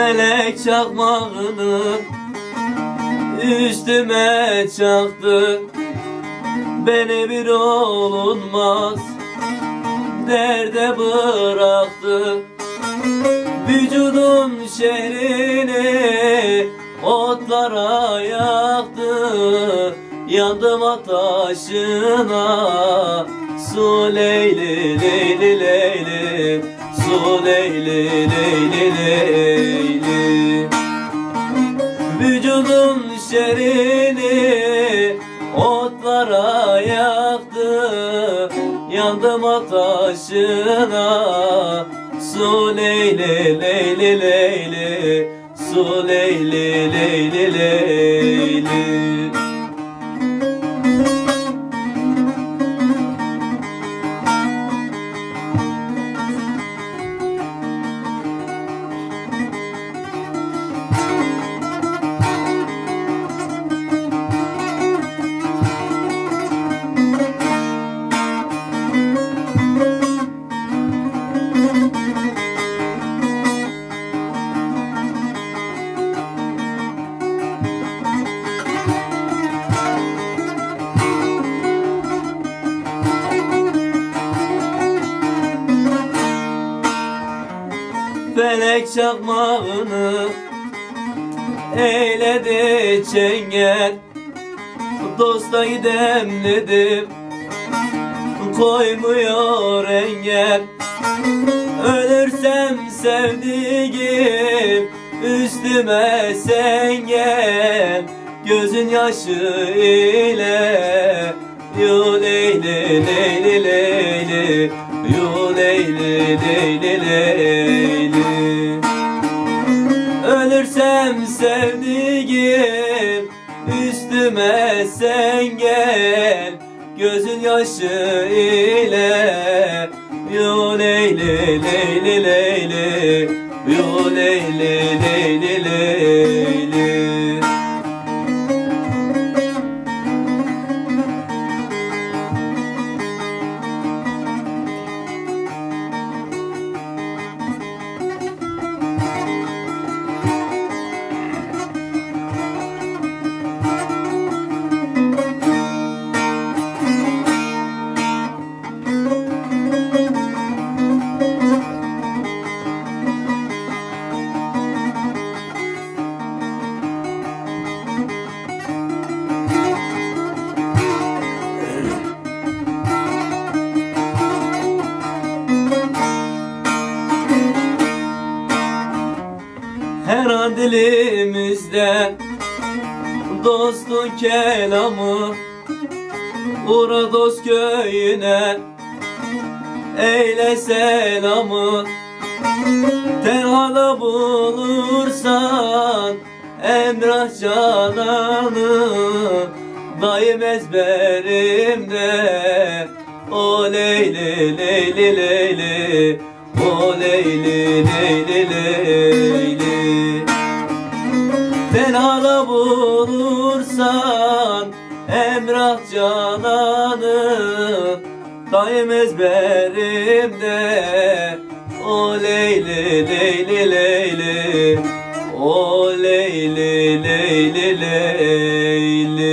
Felek çakmağını üstüme çaktı. Beni bir olunmaz derde bıraktı. Vücudum şehrini otlara yaktı. Yandım ataşına Su leyli leyli leyli Su leyli leyli leyli Şerini otlara yaktı. Yandım ataşına Su leyli leyli leyli Su leyli leyli leyli Felek çakmağını eyledi çengel. Dostayı demledim koymuyor engel. Ölürsem sevdiğim üstüme sen gel. Gözün yaşı ile Yu leyli leyli leyli Yu leyli leyli leyli Ölürsem sevdiğim üstüme sen gel. Gözün yaşı ile Yu leyli leyli leyli Yu leyli leyli leyli Dilimizde dostun kelamı Uğra dost köyüne. Eyle selamı. Tenhada bulursan Emrah cananı. Daim ezberimde. O leyli leyli leyli. O leyli leyli leyli Tenhada bulursan Emrah cananı Daim ezberimde O leyli leyli leyli O leyli leyli leyli